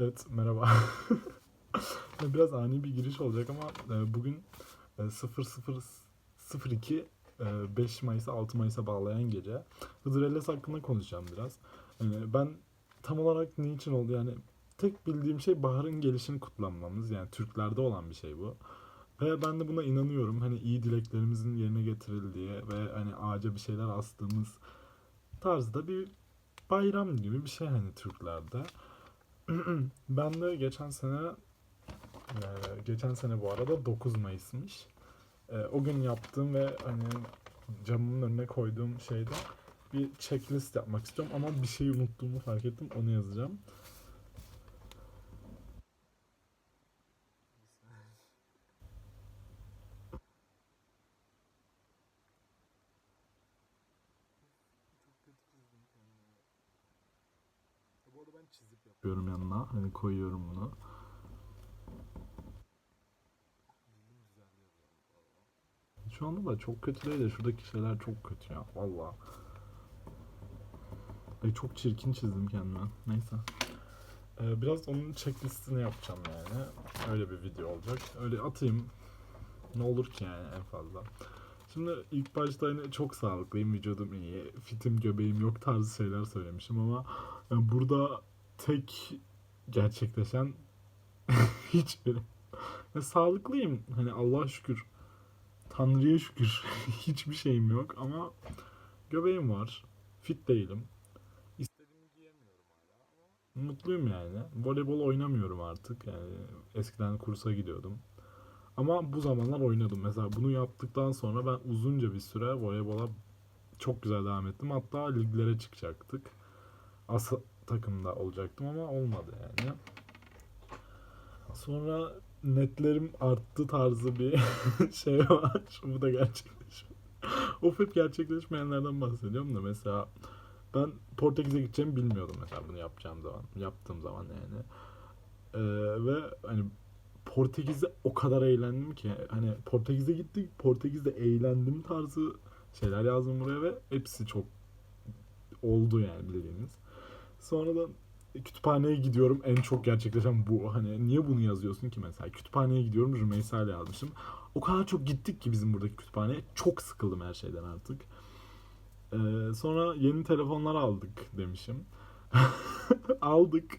Evet, merhaba. Biraz ani bir giriş olacak ama e, bugün e, 0002 e, 5 Mayıs'a 6 Mayıs'a bağlayan gece Hızır Ellez hakkında konuşacağım biraz. E, Ben tam olarak niçin oldu yani tek bildiğim şey baharın gelişini kutlamamız yani Türklerde olan bir şey bu. Ve ben de buna inanıyorum. Hani iyi dileklerimizin yerine getirildiği ve hani ağaca bir şeyler astığımız tarzda bir bayram gibi bir şey hani Türklerde. Ben de geçen sene e, geçen sene bu arada 9 Mayıs'mış. E, O gün yaptığım ve hani camımın önüne koyduğum şeyde bir checklist yapmak istiyorum ama bir şeyi unuttuğumu fark ettim. Onu yazacağım. Bu arada ben çizip yapıyorum yanına. Hani koyuyorum bunu. Şu anda da çok kötü değil de şuradaki şeyler çok kötü ya. Valla. Ay çok çirkin çizdim kendime. Neyse. Ee, biraz onun checklistini yapacağım yani. Öyle bir video olacak. Öyle atayım. Ne olur ki yani en fazla. Şimdi ilk başta hani çok sağlıklıyım, vücudum iyi, fitim, göbeğim yok tarzı şeyler söylemişim ama yani burada tek gerçekleşen hiçbiri. Ya sağlıklıyım. Hani Allah'a şükür. Tanrı'ya şükür. Hiçbir şeyim yok ama göbeğim var. Fit değilim. İstediğimi giyemiyorum hala mutluyum yani. Voleybol oynamıyorum artık. Yani eskiden kursa gidiyordum. Ama bu zamanlar oynadım. Mesela bunu yaptıktan sonra ben uzunca bir süre voleybola çok güzel devam ettim. Hatta liglere çıkacaktık. As takımda olacaktım ama olmadı yani. Sonra netlerim arttı tarzı bir şey var. Bu da gerçekleşmiyor. Of hep gerçekleşmeyenlerden bahsediyorum da mesela ben Portekiz'e gideceğimi bilmiyordum mesela bunu yapacağım zaman, yaptığım zaman yani. Ee, ve hani Portekiz'de o kadar eğlendim ki hani Portekiz'e gittik, Portekiz'de eğlendim tarzı şeyler yazdım buraya ve hepsi çok oldu yani bildiğiniz. Sonra da kütüphaneye gidiyorum. En çok gerçekleşen bu. Hani niye bunu yazıyorsun ki mesela? Kütüphaneye gidiyorum. Rümeysa ile yazmışım. O kadar çok gittik ki bizim buradaki kütüphaneye. Çok sıkıldım her şeyden artık. Ee, sonra yeni telefonlar aldık demişim. aldık.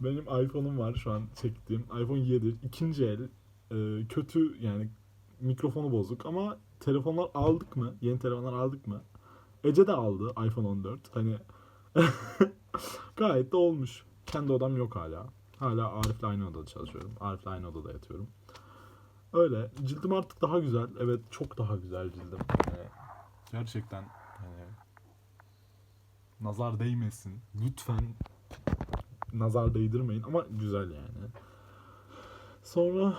Benim iPhone'um var şu an çektiğim. iPhone 7. ikinci el. Ee, kötü yani mikrofonu bozuk ama telefonlar aldık mı? Yeni telefonlar aldık mı? Ece de aldı iPhone 14. Hani gayet de olmuş. Kendi odam yok hala. Hala Arif'le aynı odada çalışıyorum. Arif'le aynı odada yatıyorum. Öyle. Cildim artık daha güzel. Evet çok daha güzel cildim. Yani gerçekten hani nazar değmesin. Lütfen nazar değdirmeyin ama güzel yani. Sonra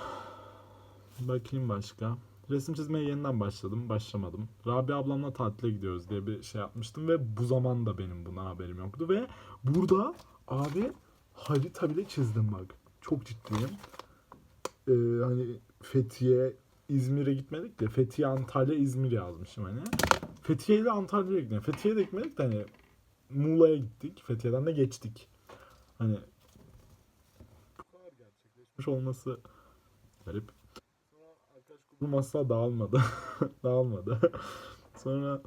bakayım başka. Resim çizmeye yeniden başladım. Başlamadım. Rabia ablamla tatile gidiyoruz diye bir şey yapmıştım ve bu zaman da benim buna haberim yoktu ve burada abi harita bile çizdim bak. Çok ciddiyim. Ee, hani Fethiye, İzmir'e gitmedik de Fethiye, Antalya, İzmir yazmışım hani. Fethiye ile Antalya'ya gittik. Fethiye'ye de gitmedik de hani Muğla'ya gittik. Fethiye'den de geçtik. Hani bu kadar gerçekleşmiş olması garip. Grubum asla dağılmadı. dağılmadı. Sonra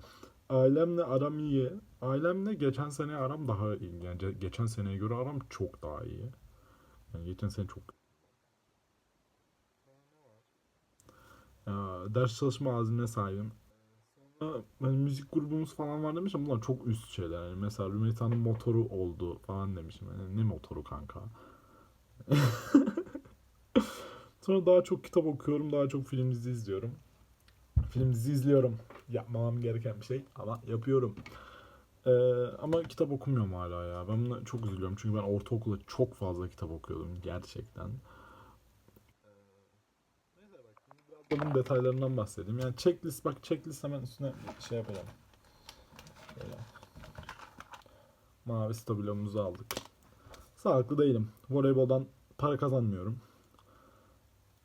ailemle aram iyi. Ailemle geçen sene aram daha iyi. Yani geçen seneye göre aram çok daha iyi. Yani geçen sene çok ders çalışma azmine sahibim. Sonra hani müzik grubumuz falan var demişim. Bunlar çok üst şeyler. Yani mesela Rümeysa'nın motoru oldu falan demişim. Yani ne motoru kanka? Sonra daha çok kitap okuyorum, daha çok film dizi izliyorum. Film dizi izliyorum. Yapmamam gereken bir şey ama yapıyorum. Ee, ama kitap okumuyorum hala ya. Ben buna çok üzülüyorum çünkü ben ortaokulda çok fazla kitap okuyordum gerçekten. Bunun detaylarından bahsedeyim. Yani checklist bak checklist hemen üstüne şey yapacağım. Böyle. Mavi stabilomuzu aldık. Sağlıklı değilim. Voleyboldan para kazanmıyorum.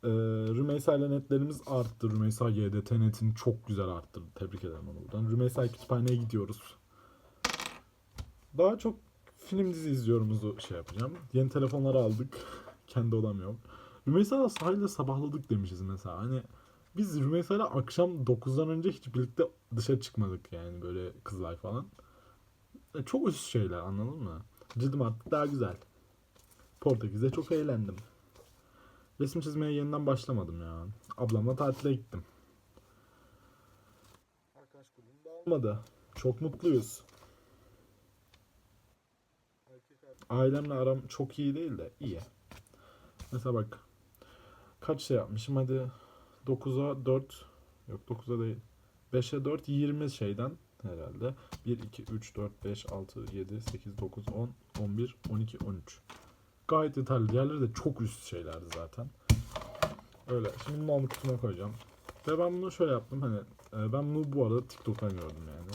Ee, Rümeysa ile netlerimiz arttı. Rümeysa YDT netini çok güzel arttırdı. Tebrik ederim onu buradan. Rümeysa kütüphaneye gidiyoruz. Daha çok film dizi izliyorumuzu şey yapacağım. Yeni telefonları aldık. Kendi odam yok. Rümeysa sahilde sabahladık demişiz mesela. Hani biz Rümeysa'yla akşam 9'dan önce hiç birlikte dışarı çıkmadık yani böyle kızlar falan. E, Çok üst şeyler anladın mı? Cildim artık daha güzel. Portekiz'de çok eğlendim. Resim çizmeye yeniden başlamadım ya. Ablamla tatile gittim. Arkadaş grubum olmadı. Çok mutluyuz. Ailemle aram çok iyi değil de iyi. Mesela bak. Kaç şey yapmışım hadi 9'a 4 yok 9'a değil 5'e 4 20 şeyden herhalde 1 2 3 4 5 6 7 8 9 10 11 12 13 gayet yeterli diğerleri de çok üst şeylerdi zaten öyle şimdi bunu alnı kutuma koyacağım ve ben bunu şöyle yaptım hani e, ben bunu bu arada TikTok'tan gördüm yani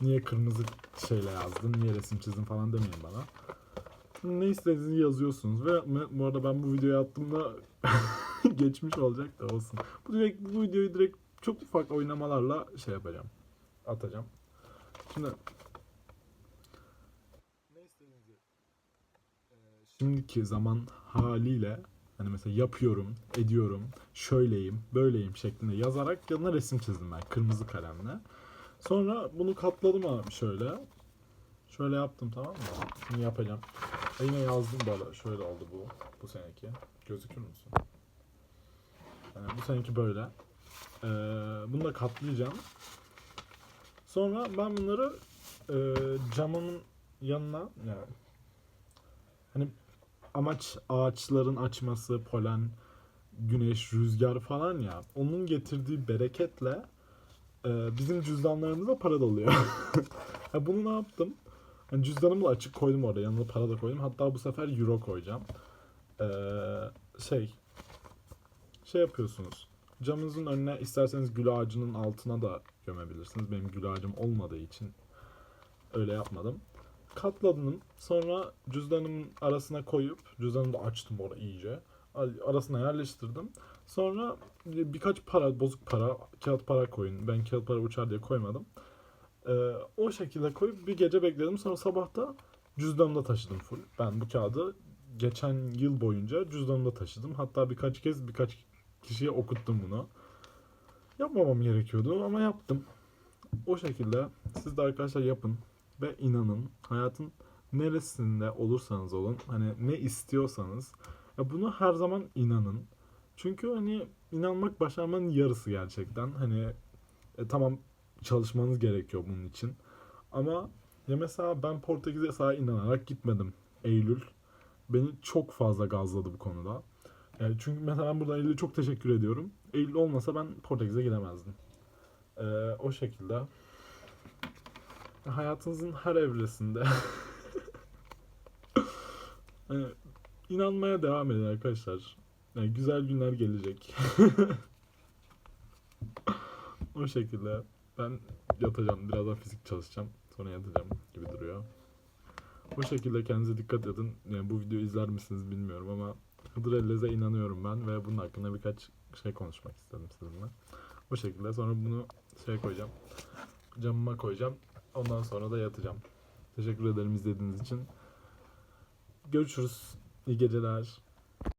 niye kırmızı şeyle yazdın niye resim çizdin falan demeyin bana ne istediğinizi yazıyorsunuz ve bu arada ben bu videoyu attığımda geçmiş olacak da olsun. Bu direkt bu videoyu direkt çok ufak oynamalarla şey yapacağım. Atacağım. Şimdi ne istediğinizi eee, şimdiki zaman haliyle hani mesela yapıyorum, ediyorum, şöyleyim, böyleyim şeklinde yazarak yanına resim çizdim ben kırmızı kalemle. Sonra bunu katladım abi şöyle. Şöyle yaptım tamam mı? Şimdi yapacağım. E Yine yazdım böyle. Şöyle oldu bu. Bu seneki. Gözükür müsün? Yani bu seneki böyle. Ee, bunu da katlayacağım. Sonra ben bunları e, camın yanına yani hani amaç ağaçların açması, polen, güneş, rüzgar falan ya onun getirdiği bereketle e, bizim cüzdanlarımıza para doluyor. ha, bunu ne yaptım? Cüzdanımı da açık koydum orada. Yanına para da koydum. Hatta bu sefer euro koyacağım. Ee, şey şey yapıyorsunuz. Camınızın önüne isterseniz gül ağacının altına da gömebilirsiniz. Benim gül ağacım olmadığı için öyle yapmadım. Katladım. Sonra cüzdanımın arasına koyup cüzdanımı da açtım orada iyice. Arasına yerleştirdim. Sonra birkaç para, bozuk para, kağıt para koyun. Ben kağıt para uçar diye koymadım. Ee, o şekilde koyup bir gece bekledim. Sonra sabah da cüzdanımda taşıdım full. Ben bu kağıdı geçen yıl boyunca cüzdanımda taşıdım. Hatta birkaç kez birkaç kişiye okuttum bunu. Yapmamam gerekiyordu ama yaptım. O şekilde siz de arkadaşlar yapın ve inanın hayatın neresinde olursanız olun hani ne istiyorsanız ya bunu her zaman inanın. Çünkü hani inanmak başarmanın yarısı gerçekten. Hani e, tamam çalışmanız gerekiyor bunun için. Ama ya mesela ben Portekiz'e sadece inanarak gitmedim. Eylül beni çok fazla gazladı bu konuda. Yani çünkü mesela ben buradan Eylül'e çok teşekkür ediyorum. Eylül olmasa ben Portekiz'e gidemezdim. Ee, o şekilde hayatınızın her evresinde yani inanmaya devam edin arkadaşlar. Yani güzel günler gelecek. o şekilde ben yatacağım. Birazdan fizik çalışacağım. Sonra yatacağım gibi duruyor. Bu şekilde kendinize dikkat edin. Yani bu videoyu izler misiniz bilmiyorum ama Hıdrellez'e inanıyorum ben ve bunun hakkında birkaç şey konuşmak istedim sizinle. Bu şekilde sonra bunu şey koyacağım. Camıma koyacağım. Ondan sonra da yatacağım. Teşekkür ederim izlediğiniz için. Görüşürüz. İyi geceler.